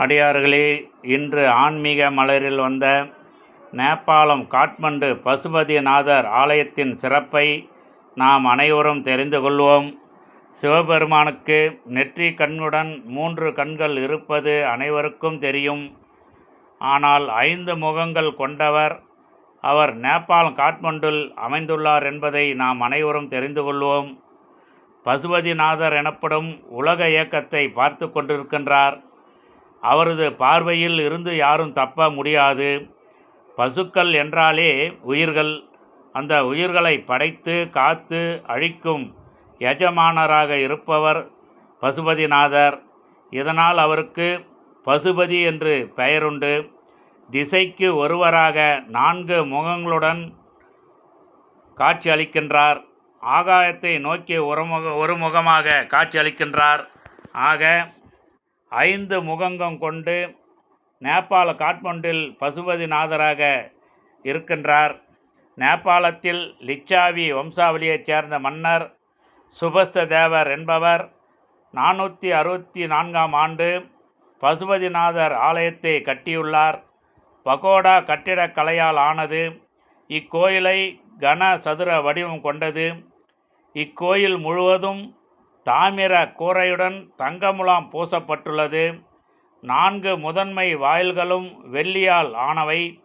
அடியார்களே இன்று ஆன்மீக மலரில் வந்த நேபாளம் காட்மண்டு பசுபதிநாதர் ஆலயத்தின் சிறப்பை நாம் அனைவரும் தெரிந்து கொள்வோம். சிவபெருமானுக்கு நெற்றி கண்ணுடன் மூன்று கண்கள் இருப்பது அனைவருக்கும் தெரியும். ஆனால் ஐந்து முகங்கள் கொண்டவர் அவர் நேபாளம் காட்மண்டில் அமைந்துள்ளார் என்பதை நாம் அனைவரும் தெரிந்து கொள்வோம். பசுபதிநாதர் எனப்படும் உலக இயக்கத்தை பார்த்து கொண்டிருக்கின்றார். அவரது பார்வையில் இருந்து யாரும் தப்ப முடியாது. பசுக்கள் என்றாலே உயிர்கள். அந்த உயிர்களை படைத்து காத்து அழிக்கும் எஜமானராக இருப்பவர் பசுபதிநாதர். இதனால் அவருக்கு பசுபதி என்று பெயருண்டு. திசைக்கு ஒருவராக நான்கு முகங்களுடன் காட்சி அளிக்கின்றார். ஆகாயத்தை நோக்கி ஒரு முக ஒரு முகமாக காட்சி அளிக்கின்றார். ஆக ஐந்து முகங்கம் கொண்டு நேபாள காட்மண்டில் பசுபதிநாதராக இருக்கின்றார். நேபாளத்தில் லிச்சாவி வம்சாவளியைச் சேர்ந்த மன்னர் சுபஸ்த தேவர் என்பவர் நானூற்றி அறுபத்தி நான்காம் ஆண்டு பசுபதிநாதர் ஆலயத்தை கட்டியுள்ளார். பகோடா கட்டிடக்கலையால் ஆனது இக்கோயிலை கன சதுர வடிவம் கொண்டது. இக்கோயில் முழுவதும் தாமிர கூரையுடன் தங்கமுலாம் பூசப்பட்டுள்ளது. நான்கு முதன்மை வாயில்களும் வெள்ளியால் ஆனவை.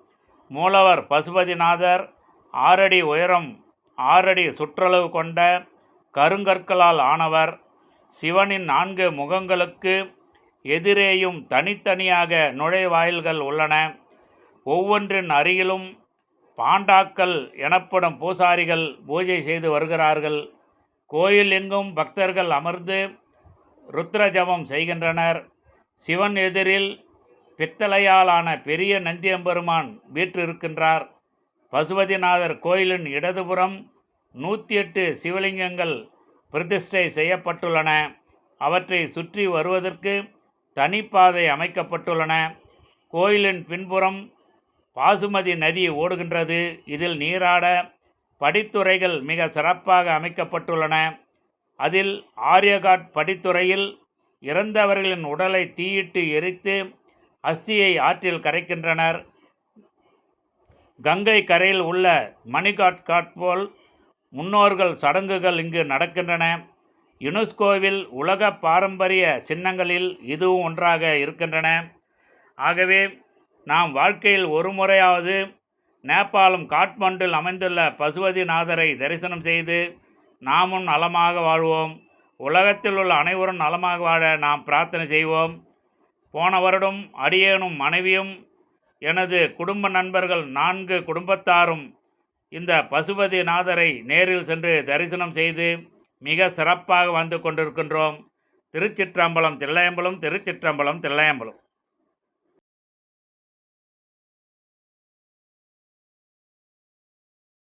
மூலவர் பசுபதிநாதர் ஆறடி உயரம் ஆறடி சுற்றளவு கொண்ட கருங்கற்களால் ஆனவர். சிவனின் நான்கு முகங்களுக்கு எதிரேயும் தனித்தனியாக நுழைவாயில்கள் உள்ளன. ஒவ்வொன்றின் அருகிலும் பாண்டாக்கள் எனப்படும் பூசாரிகள் பூஜை செய்து வருகிறார்கள். கோயில் எங்கும் பக்தர்கள் அமர்ந்து ருத்ர ஜபம் செய்கின்றனர். சிவன் எதிரில் பித்தளையாலான பெரிய நந்தியம்பெருமான் வீற்றிருக்கின்றார். பசுபதிநாதர் கோயிலின் இடதுபுறம் நூற்றி எட்டு சிவலிங்கங்கள் பிரதிஷ்டை செய்யப்பட்டுள்ளன. அவற்றை சுற்றி வருவதற்கு தனிப்பாதை அமைக்கப்பட்டுள்ளன. கோயிலின் பின்புறம் பாசுமதி நதி ஓடுகின்றது. இதில் நீராட படித்துறைகள் மிக சிறப்பாக அமைக்கப்பட்டுள்ளன. அதில் ஆரியகாட் படித்துறையில் இறந்தவர்களின் உடலை தீயிட்டு எரித்து அஸ்தியை ஆற்றில் கரைக்கின்றனர். கங்கை கரையில் உள்ள மணிகாட் காட் போல் முன்னோர்கள் சடங்குகள் இங்கு நடக்கின்றன. யுனெஸ்கோவில் உலக பாரம்பரிய சின்னங்களில் இதுவும் ஒன்றாக இருக்கின்றன. ஆகவே நாம் வாழ்க்கையில் ஒரு முறையாவது நேபாளம் காட்மண்டில் அமைந்துள்ள பசுபதிநாதரை தரிசனம் செய்து நாமும் நலமாக வாழ்வோம். உலகத்தில் உள்ள அனைவரும் நலமாக வாழ நாம் பிரார்த்தனை செய்வோம். போன வருடம் அடியேனும் மனைவியும் எனது குடும்ப நண்பர்கள் நான்கு குடும்பத்தாரும் இந்த பசுபதிநாதரை நேரில் சென்று தரிசனம் செய்து மிக சிறப்பாக வந்து கொண்டிருக்கின்றோம். திருச்சிற்றம்பலம் தில்லையம்பலம் திருச்சிற்றம்பலம் தில்லையம்பலம்.